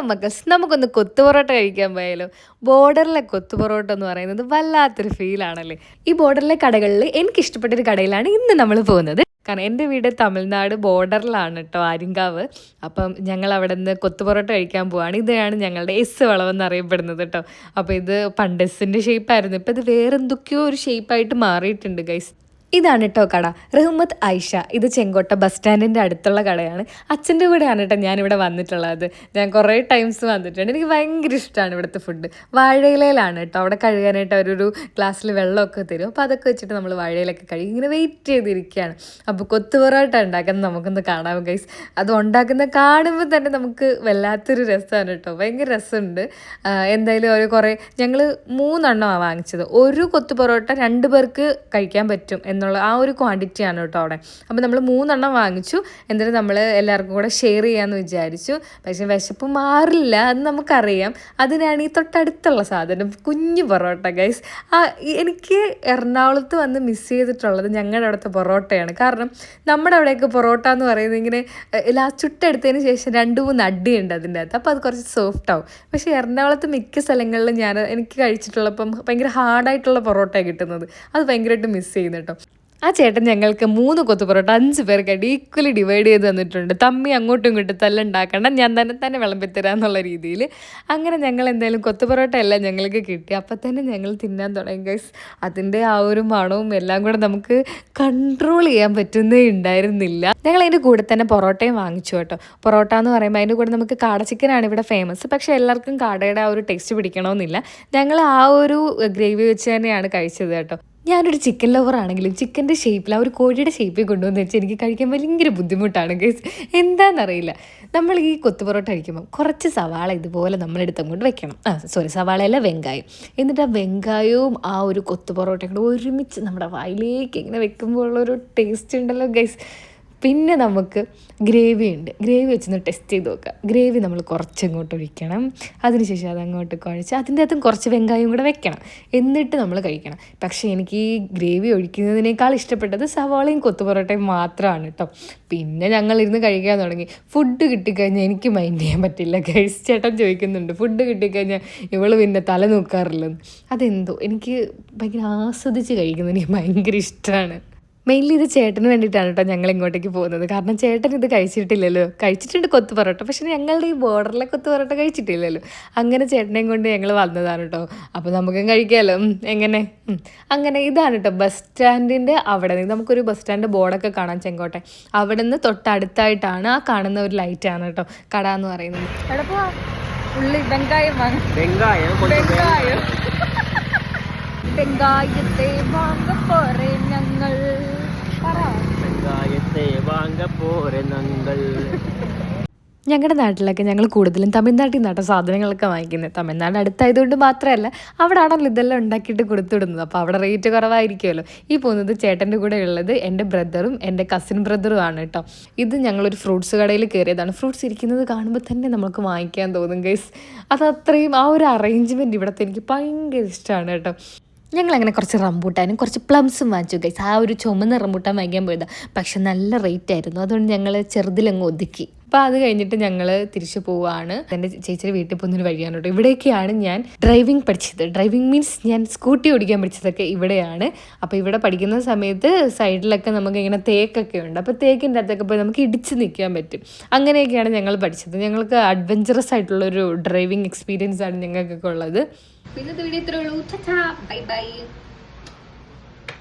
Hello മക്കൾസ് നമുക്കൊന്ന് കൊത്തുപൊറോട്ട കഴിക്കാൻ പോയാലോ? ബോർഡറിലെ കൊത്തുപൊറോട്ട എന്ന് പറയുന്നത് വല്ലാത്തൊരു ഫീലാണല്ലേ ഈ ബോർഡറിലെ കടകളിൽ എനിക്ക് ഇഷ്ടപ്പെട്ടൊരു കടയിലാണ് ഇന്ന് നമ്മൾ പോകുന്നത്. കാരണം എന്റെ വീട് തമിഴ്നാട് ബോർഡറിലാണ് കേട്ടോ ആര്യങ്കാവ്. അപ്പം ഞങ്ങൾ അവിടെ നിന്ന് കൊത്തു പൊറോട്ട കഴിക്കാൻ പോവാണ്. ഇതാണ് ഞങ്ങളുടെ എസ് വളവെന്ന് അറിയപ്പെടുന്നത് കേട്ടോ അപ്പോൾ ഇത് പണ്ട് എസിന്റെ ഷേപ്പായിരുന്നു ഇപ്പം ഇത് വേറെ എന്തൊക്കെയോ ഒരു ഷേപ്പായിട്ട് മാറിയിട്ടുണ്ട് ഗൈസ് ഇതാണ് കേട്ടോ കട. റഹ്മത്ത് ഐഷ ഇത് ചെങ്കോട്ട ബസ് സ്റ്റാൻഡിന്റെ അടുത്തുള്ള കടയാണ്. അച്ഛന്റെ കൂടെയാണ് കേട്ടോ ഞാനിവിടെ വന്നിട്ടുള്ളത്. ഞാൻ കുറേ ടൈംസ് വന്നിട്ടുണ്ട്. എനിക്ക് ഭയങ്കര ഇഷ്ടമാണ് ഇവിടുത്തെ ഫുഡ് വാഴയിലയിലാണ് കേട്ടോ. അവിടെ കഴുകാനായിട്ട് അവരൊരു ഗ്ലാസ്സിൽ വെള്ളമൊക്കെ തരും. അപ്പോൾ അതൊക്കെ വെച്ചിട്ട് നമ്മൾ വാഴയിലൊക്കെ കഴുകി ഇങ്ങനെ വെയിറ്റ് ചെയ്തിരിക്കുകയാണ്. അപ്പോൾ കൊത്തു പൊറോട്ട ഉണ്ടാക്കുന്നത് നമുക്കൊന്ന് കാണാം ഗൈസ് അത് ഉണ്ടാക്കുന്ന കാണുമ്പോൾ തന്നെ നമുക്ക് വല്ലാത്തൊരു രസമാണ് കേട്ടോ. ഭയങ്കര രസമുണ്ട്. എന്തായാലും ഒരു കുറേ ഞങ്ങൾ മൂന്നെണ്ണമാണ് വാങ്ങിച്ചത്. ഒരു കൊത്തു പൊറോട്ട രണ്ട് പേർക്ക് കഴിക്കാൻ പറ്റും എന്നുള്ള ആ ഒരു ക്വാണ്ടിറ്റിയാണ് കേട്ടോ അവിടെ. അപ്പോൾ നമ്മൾ മൂന്നെണ്ണം വാങ്ങിച്ചു. എന്നിട്ട് നമ്മൾ എല്ലാവർക്കും കൂടെ ഷെയർ ചെയ്യാമെന്ന് വിചാരിച്ചു. പക്ഷേ വിശപ്പ് മാറില്ല അത് നമുക്കറിയാം. അതിനാണ് ഈ തൊട്ടടുത്തുള്ള സാധനം കുഞ്ഞു പൊറോട്ട ഗൈസ് ആ എനിക്ക് എറണാകുളത്ത് വന്ന് മിസ് ചെയ്തിട്ടുള്ളത് ഞങ്ങളുടെ അവിടുത്തെ പൊറോട്ടയാണ്. കാരണം നമ്മുടെ അവിടെയൊക്കെ പൊറോട്ട എന്ന് പറയുന്നത് ഇങ്ങനെ ലാസ്റ്റ് ചുട്ടെടുത്തതിന് ശേഷം രണ്ട് മൂന്ന് അടിയുണ്ട് അതിന്റെ അകത്ത്. അപ്പോൾ അത് കുറച്ച് സോഫ്റ്റ് ആവും. പക്ഷേ എറണാകുളത്ത് മിക്ക സ്ഥലങ്ങളിലും ഞാൻ എനിക്ക് കഴിച്ചിട്ടുള്ളപ്പം ഭയങ്കര ഹാർഡായിട്ടുള്ള പൊറോട്ടയാണ് കിട്ടുന്നത്. അത് ഭയങ്കരമായിട്ട് മിസ് ചെയ്യുന്നു കേട്ടോ. ആ ചേട്ടൻ ഞങ്ങൾക്ക് മൂന്ന് കൊത്തു പൊറോട്ട അഞ്ച് പേർക്കായിട്ട് ഈക്വലി ഡിവൈഡ് ചെയ്ത് തന്നിട്ടുണ്ട്. തമ്മി അങ്ങോട്ടും ഇങ്ങോട്ടും തല്ലുണ്ടാക്കണ്ട ഞാൻ തന്നെ തന്നെ വിളമ്പിത്തരാന്നുള്ള രീതിയിൽ അങ്ങനെ ഞങ്ങൾ എന്തായാലും കൊത്തു പൊറോട്ട എല്ലാം ഞങ്ങൾക്ക് കിട്ടി. അപ്പം തന്നെ ഞങ്ങൾ തിന്നാൻ തുടങ്ങി ഗൈസ് അതിന്റെ ആ ഒരു മണവും എല്ലാം കൂടെ നമുക്ക് കൺട്രോൾ ചെയ്യാൻ പറ്റുന്നേ ഉണ്ടായിരുന്നില്ല. ഞങ്ങൾ അതിന്റെ കൂടെ തന്നെ പൊറോട്ടയും വാങ്ങിച്ചു കേട്ടോ. പൊറോട്ട എന്ന് പറയുമ്പോൾ അതിന്റെ കൂടെ നമുക്ക് കാട ചിക്കനാണ് ഇവിടെ ഫേമസ് പക്ഷേ എല്ലാവർക്കും കാടയുടെ ആ ഒരു ടേസ്റ്റ് പിടിക്കണമെന്നില്ല. ഞങ്ങൾ ആ ഒരു ഗ്രേവി വെച്ച് തന്നെയാണ് കഴിച്ചത് കേട്ടോ. ഞാനൊരു ചിക്കൻ ലവർ ആണെങ്കിലും ചിക്കന്റെ ഷേപ്പിൽ ആ ഒരു കോഴിയുടെ ഷേപ്പിൽ കൊണ്ടുവന്ന് വെച്ച് എനിക്ക് കഴിക്കാൻ ഭയങ്കര ബുദ്ധിമുട്ടാണ് ഗൈസ് എന്താണെന്നറിയില്ല നമ്മൾ ഈ കൊത്തു പൊറോട്ട കഴിക്കുമ്പോൾ കുറച്ച് സവാള ഇതുപോലെ നമ്മളെടുത്ത് അങ്ങോട്ട് വെക്കണം. ആ സോറി സവാളയല്ല വെങ്കായം. എന്നിട്ട് ആ വെങ്കായവും ആ ഒരു കൊത്തു പൊറോട്ടയും കൂടെ ഒരുമിച്ച് നമ്മുടെ വായിലേക്ക് ഇങ്ങനെ വെക്കുമ്പോൾ ഉള്ളൊരു ടേസ്റ്റ് ഉണ്ടല്ലോ ഗൈസ് പിന്നെ നമുക്ക് ഗ്രേവി ഉണ്ട്. ഗ്രേവി വെച്ചൊന്ന് ടെസ്റ്റ് ചെയ്ത് നോക്കുക ഗ്രേവി നമ്മൾ കുറച്ച് ഇങ്ങോട്ട് ഒഴിക്കണം. അതിനുശേഷം അത് അങ്ങോട്ട് കുഴച്ച് അതിന്റെ അകത്തും കുറച്ച് വെങ്കായം കൂടെ വെക്കണം. എന്നിട്ട് നമ്മൾ കഴിക്കണം. പക്ഷേ എനിക്ക് ഈ ഗ്രേവി ഒഴിക്കുന്നതിനേക്കാൾ ഇഷ്ടപ്പെട്ടത് സവാളയും കൊത്തു പൊറോട്ടയും മാത്രമാണ് കേട്ടോ പിന്നെ ഞങ്ങൾ ഇരുന്ന് കഴിക്കാൻ തുടങ്ങി. ഫുഡ് കിട്ടിക്കഴിഞ്ഞാൽ എനിക്ക് മൈൻഡ് ചെയ്യാൻ പറ്റില്ല. ഗൈസ് ചേട്ടൻ ചോദിക്കുന്നുണ്ട്. ഫുഡ് കിട്ടിക്കഴിഞ്ഞാൽ ഇവൾ പിന്നെ തല നോക്കാറില്ലെന്ന്. അതെന്തോ? എനിക്ക് ഭയങ്കര ആസ്വദിച്ച് കഴിക്കുന്നത് എനിക്ക് ഭയങ്കര ഇഷ്ടമാണ്. മെയിൻലി ഇത് ചേട്ടന് വേണ്ടിയിട്ടാണ് കേട്ടോ ഞങ്ങൾ ഇങ്ങോട്ടേക്ക് പോകുന്നത്. കാരണം ചേട്ടൻ ഇത് കഴിച്ചിട്ടില്ലല്ലോ. കഴിച്ചിട്ടുണ്ട് കൊത്തു പൊറോട്ട. പക്ഷേ ഞങ്ങളുടെ ഈ ബോർഡറിലെ കൊത്തു പൊറോട്ട കഴിച്ചിട്ടില്ലല്ലോ. അങ്ങനെ ചേട്ടനെയും കൊണ്ട് ഞങ്ങൾ വന്നതാണ് കേട്ടോ. അപ്പോൾ നമുക്കും കഴിക്കാമല്ലോ എങ്ങനെ? അങ്ങനെ ഇതാണ് കേട്ടോ. ബസ് സ്റ്റാൻഡിന്റെ അവിടെ നിന്ന് നമുക്കൊരു ബസ് സ്റ്റാൻഡ് ബോർഡൊക്കെ കാണാം ചെങ്കോട്ടെ. അവിടെ നിന്ന് തൊട്ടടുത്തായിട്ടാണ് ആ കാണുന്ന ഒരു ലൈറ്റാണ് കേട്ടോ. കട എന്ന് പറയുന്നത്. വെങ്കായം വെങ്കായം. വെങ്കായം. വെങ്കായത്തെ വാങ്ങപ്പോറേ ഞങ്ങൾ. വെങ്കായത്തെ വാങ്ങപ്പോറേ ഞങ്ങൾ. ഞങ്ങളുടെ നാട്ടിലൊക്കെ ഞങ്ങൾ കൂടുതലും തമിഴ്നാട്ടിൽ നിന്നാണ് സാധനങ്ങളൊക്കെ വാങ്ങിക്കുന്നത്. തമിഴ്നാട് അടുത്തായതുകൊണ്ട് മാത്രമല്ല അവിടെ ആണല്ലോ ഇതെല്ലാം ഉണ്ടാക്കിയിട്ട് കൊടുത്തുവിടുന്നത് അപ്പോൾ അവിടെ റേറ്റ് കുറവായിരിക്കുമല്ലോ. ഈ പോകുന്നത് ചേട്ടന്റെ കൂടെ ഉള്ളത് എന്റെ ബ്രദറും എന്റെ കസിൻ ബ്രദറും ആണ് കേട്ടോ ഇത് ഞങ്ങളൊരു ഫ്രൂട്ട്സ് കടയിൽ കയറിയതാണ്. ഫ്രൂട്ട്സ് ഇരിക്കുന്നത് കാണുമ്പോൾ തന്നെ നമുക്ക് വാങ്ങിക്കാൻ തോന്നും ഗൈസ് അത് അത്രയും ആ ഒരു അറേഞ്ച്മെന്റ് ഇവിടുത്തെ എനിക്ക് ഭയങ്കര ഇഷ്ടമാണ് കേട്ടോ ഞങ്ങൾ അങ്ങനെ കുറച്ച് റംബൂട്ടാനും കുറച്ച് പ്ലംസും വാങ്ങിച്ചു ഗൈസ് ആ ഒരു ചുമന്ന റംബൂട്ടാൻ വാങ്ങിക്കാൻ പോയതാണ് പക്ഷെ നല്ല റേറ്റ് ആയിരുന്നു. അതുകൊണ്ട് ഞങ്ങൾ ചെറുതിലങ്ങ് ഒതുക്കി. അപ്പോൾ അത് കഴിഞ്ഞിട്ട് ഞങ്ങൾ തിരിച്ചു പോവാണ്. എന്റെ ചേച്ചിയുടെ വീട്ടിൽ പോകുന്നൊരു വഴിയാണ് കേട്ടോ. ഇവിടേക്കാണ് ഞാൻ ഡ്രൈവിംഗ് പഠിച്ചത്. ഡ്രൈവിംഗ് മീൻസ് ഞാൻ സ്കൂട്ടി ഓടിക്കാൻ പഠിച്ചതൊക്കെ ഇവിടെയാണ്. അപ്പോൾ ഇവിടെ പഠിക്കുന്ന സമയത്ത് സൈഡിലൊക്കെ നമുക്ക് ഇങ്ങനെ തേക്കൊക്കെ ഉണ്ട്. അപ്പോൾ തേക്കിന്റെ അകത്തൊക്കെ പോയി നമുക്ക് ഇടിച്ച് നിൽക്കാൻ പറ്റും. അങ്ങനെയൊക്കെയാണ് ഞങ്ങൾ പഠിച്ചത്. ഞങ്ങൾക്ക് അഡ്വഞ്ചറസ് ആയിട്ടുള്ളൊരു ഡ്രൈവിംഗ് എക്സ്പീരിയൻസ് ആണ് ഞങ്ങൾക്കൊക്കെ ഉള്ളത്. പിന്നെ വീഡിയോ ഇത്രേ ഉള്ളൂ. Bye bye.